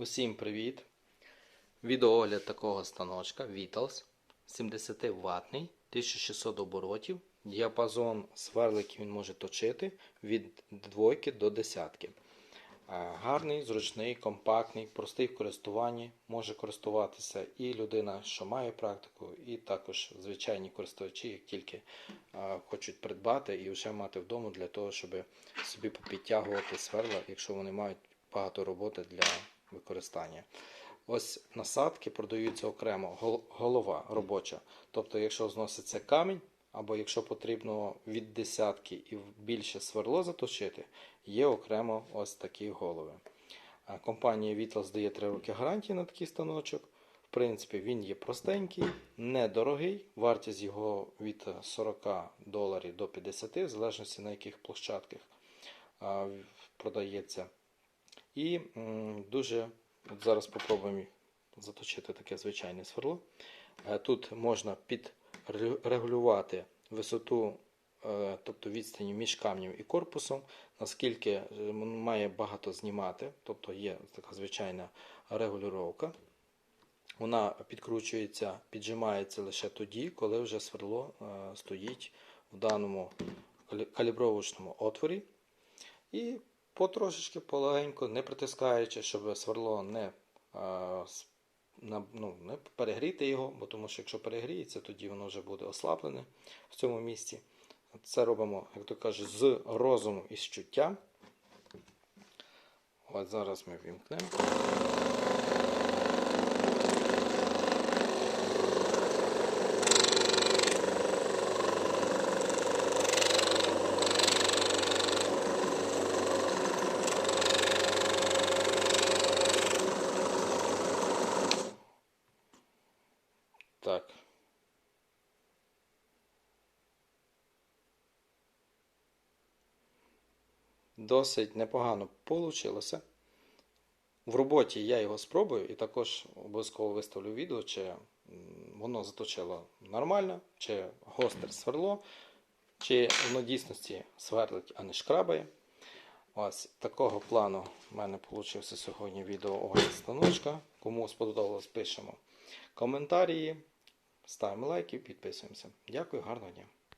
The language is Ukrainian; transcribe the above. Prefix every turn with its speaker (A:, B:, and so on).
A: Усім привіт! Відеоогляд такого станочка Vitals 70 ватний 1600 оборотів. Діапазон сверликів він може точити від двойки до десятки. Гарний, зручний, компактний, простий в користуванні. Може користуватися і людина, що має практику, і також звичайні користувачі, як тільки хочуть придбати і вже мати вдома для того, щоб собі попідтягувати сверла, якщо вони мають багато роботи для використання. Ось насадки продаються окремо, голова робоча. Тобто, якщо зноситься камінь, або якщо потрібно від десятки і більше сверло заточити, є окремо ось такі голови. Компанія Vitals дає 3 роки гарантії на такий станочок. В принципі, він є простенький, недорогий. Вартість його від 40 доларів до 50, в залежності на яких площадках продається. І дуже от зараз спробуємо заточити таке звичайне сверло. Е, Тут можна підрегулювати висоту, е, тобто відстані між камнем і корпусом, наскільки е, має багато знімати, тобто є така звичайна регулювання. Вона підкручується, піджимається лише тоді, коли вже сверло стоїть в даному калібровочному отворі. І потрошечки полегенько, не притискаючи, щоб сверло не, ну, не перегріти його, бо тому що якщо перегріється, тоді воно вже буде ослаблене в цьому місці. Це робимо, як то кажуть, з розуму і з чуття. От зараз ми вімкнемо. Так. Досить непогано вийшло. В роботі я його спробую і також обов'язково виставлю відео, чи воно заточило нормально, чи гостре сверло, чи воно дійсності сверлить, а не шкрабає. Ось такого плану в мене вийшло сьогодні відео огляд станочка. Кому сподобалось, пишемо коментарі, ставимо лайки, підписуємося. Дякую, гарного дня!